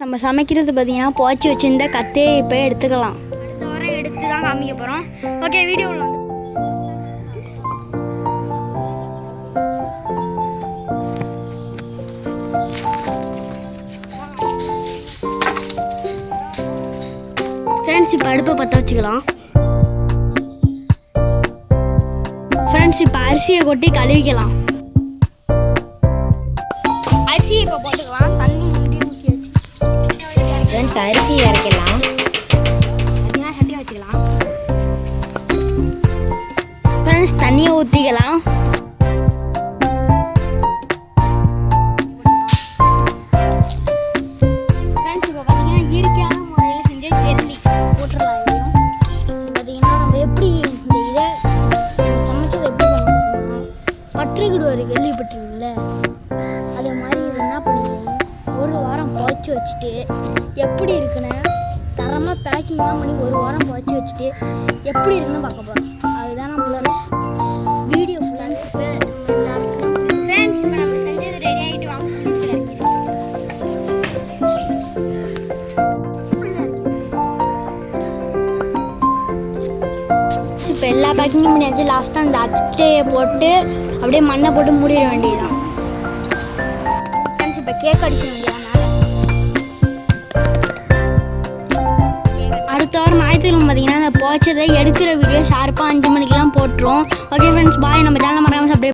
நம்ம சமைக்கிறது பார்த்தீங்கன்னா போச்சு வச்சிருந்த கத்தையை இப்போ எடுத்துக்கலாம். அடுத்த வாரம் எடுத்து தான் காமிக்க போகிறோம் ஓகே வீடியோவில் வந்து ஃப்ரெண்ட்ஸ் இப்போ அடுப்பை பற்ற வச்சுக்கலாம். ஃப்ரெண்ட்ஸ் இப்போ அரிசியை கொட்டி கழுவிக்கலாம். அரிசியை இப்போ போட்டுக்கலாம். தண்ணி அரிசி இறக்கலாம் பார்த்தீங்கன்னா சட்டியை வச்சுக்கலாம். ஃப்ரெண்ட்ஸ் தண்ணியை ஊற்றிக்கலாம் ஃப்ரெண்ட்ஸ் இப்போ வாரம் வச்சுட்டு. எப்படி இருக்குன்னு தரமாக பேக்கிங்லாம் பண்ணி ஒரு வாரம் புதைச்சி வச்சுட்டு எப்படி இருக்குன்னு பார்க்க போகிறோம் அதுதான் நம்மளோட வீடியோ ஃபுல்லான்னு ஃப்ரெண்ட்ஸ் இப்போ நம்ம செஞ்சது ரெடி ஆகிட்டு வாங்க. இப்போ எல்லா பேக்கிங்கும் பண்ணியாச்சு. லாஸ்ட்டாக அந்த அச்சையை போட்டு அப்படியே மண்ணை போட்டு மூடிட வேண்டியதுதான். இப்போ கேக் அடிச்சு தவிர ஞாயிற்றுக்கிழமை பார்த்தீங்கன்னா அந்த போச்சதை எடுக்கிற வீடியோ ஷார்ப்பாக அஞ்சு மணிக்கெலாம் போட்டுரும். ஓகே ஃப்ரெண்ட்ஸ் பாய் நம்ம சேனல் மறக்காமல் சப்ஸ்கிரைப்